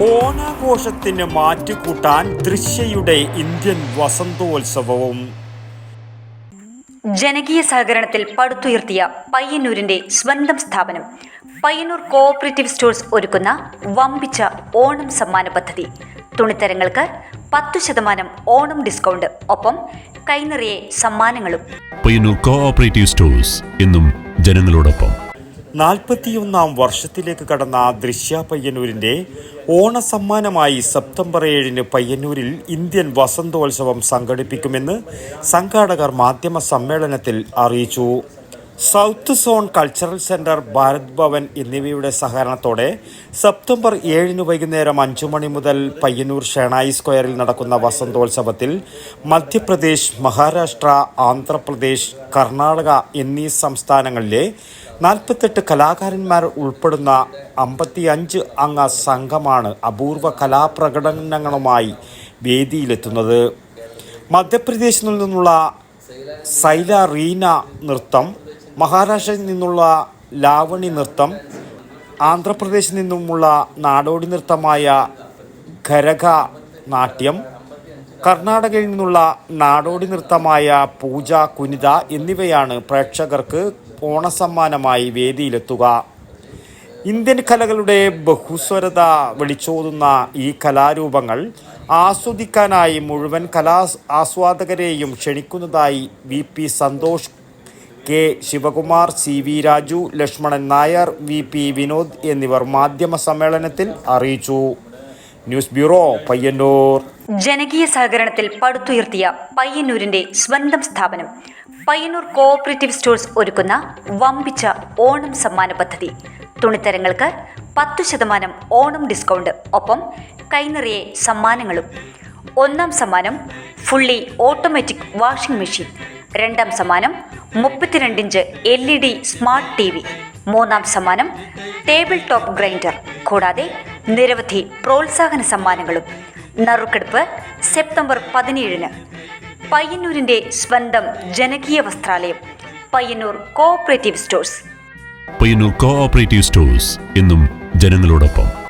ഓണാഘോഷത്തിന് മാറ്റുകൂട്ടാൻ ദൃശ്യയുടെ Indian വസന്തോത്സവവും. ജനകീയ സഹകരണത്തിൽ പടുത്തുയർത്തിയ പയ്യന്നൂരിന്റെ സ്വന്തം സ്ഥാപനം. പയ്യന്നൂർ കോഓപ്പറേറ്റീവ് സ്റ്റോഴ്സ് ഒരുക്കുന്ന വമ്പിച്ച ഓണം സമ്മാന പദ്ധതി. തുണിത്തരങ്ങൾക്ക് പത്തു ശതമാനം ഓണം ഡിസ്കൗണ്ട് ഒപ്പം കൈനിറയെ സമ്മാനങ്ങളും. പയ്യന്നൂർ കോഓപ്പറേറ്റീവ് സ്റ്റോഴ്സ് എന്നും ജനങ്ങളോടൊപ്പം. നാൽപ്പത്തിയൊന്നാം വർഷത്തിലേക്ക് കടന്ന ദൃശ്യ പയ്യന്നൂരിന്റെ ഓണസമ്മാനമായി സെപ്റ്റംബർ ഏഴിന് പയ്യന്നൂരിൽ ഇന്ത്യൻ വസന്തോത്സവം സംഘടിപ്പിക്കുമെന്ന് സംഘാടകർ മാധ്യമ സമ്മേളനത്തിൽ അറിയിച്ചു. South Zone Cultural Centre Bharat Bhavan എന്നിവയുടെ സഹകരണത്തോടെ സെപ്റ്റംബർ ഏഴിന് വൈകുന്നേരം അഞ്ചു മണി മുതൽ പയ്യന്നൂർ ഷെണായി സ്ക്വയറിൽ നടക്കുന്ന വസന്തോത്സവത്തിൽ മധ്യപ്രദേശ് മഹാരാഷ്ട്ര ആന്ധ്രാപ്രദേശ് കർണാടക എന്നീ സംസ്ഥാനങ്ങളിലെ നാൽപ്പത്തെട്ട് കലാകാരന്മാർ ഉൾപ്പെടുന്ന അമ്പത്തിയഞ്ച് അംഗ സംഘമാണ് അപൂർവ കലാപ്രകടനങ്ങളുമായി വേദിയിലെത്തുന്നത്. മധ്യപ്രദേശിൽ നിന്നുള്ള സൈല റീന നൃത്തം മഹാരാഷ്ട്രയിൽ നിന്നുള്ള ലാവണി നൃത്തം ആന്ധ്രാപ്രദേശിൽ നിന്നുമുള്ള നാടോടി നൃത്തമായ ഖരക നാട്യം കർണാടകയിൽ നിന്നുള്ള നാടോടി നൃത്തമായ പൂജ കുനിത എന്നിവയാണ് പ്രേക്ഷകർക്ക് ഓണസമ്മാനമായി വേദിയിലെത്തുക. ഇന്ത്യൻ കലകളുടെ ബഹുസ്വരത വിളിച്ചോതുന്ന ഈ കലാരൂപങ്ങൾ ആസ്വദിക്കാനായി മുഴുവൻ കലാ ആസ്വാദകരെയും ക്ഷണിക്കുന്നതായി V P Santhosh K Sivakumar C V Raju Lakshmanan Nair V P Vinod എന്നിവർ മാധ്യമ സമ്മേളനത്തിൽ അറിയിച്ചു. News bureau Payyanur. ജനകീയ സഹകരണത്തിൽ പടുത്തുയർത്തിയ പയ്യന്നൂരിന്റെ സ്വന്തം സ്ഥാപനം. പയ്യന്നൂർ കോഓപ്പറേറ്റീവ് സ്റ്റോഴ്സ് ഒരുക്കുന്ന വമ്പിച്ച ഓണം സമ്മാന പദ്ധതി. തുണിത്തരങ്ങൾക്ക് പത്തു ശതമാനം ഓണം ഡിസ്കൗണ്ട്. ഒപ്പം കൈനിറിയെ സമ്മാനങ്ങളും. ഒന്നാം സമ്മാനം ഫുള്ളി ഓട്ടോമാറ്റിക് വാഷിംഗ് മെഷീൻ. രണ്ടാം സമ്മാനം മുപ്പത്തിരണ്ട് inch L E D smart T V. മൂന്നാം സമ്മാനം ടേബിൾ ടോപ്പ് ഗ്രൈൻഡർ. കൂടാതെ നിരവധി പ്രോത്സാഹന സമ്മാനങ്ങളും. നറുക്കെടുപ്പ് സെപ്റ്റംബർ പതിനേഴിന് പയ്യന്നൂരിന്റെ സ്വന്തം ജനകീയ വസ്ത്രാലയം Payyanur cooperative stores. Payyanur cooperative stores എന്നും ജനങ്ങളോടൊപ്പം.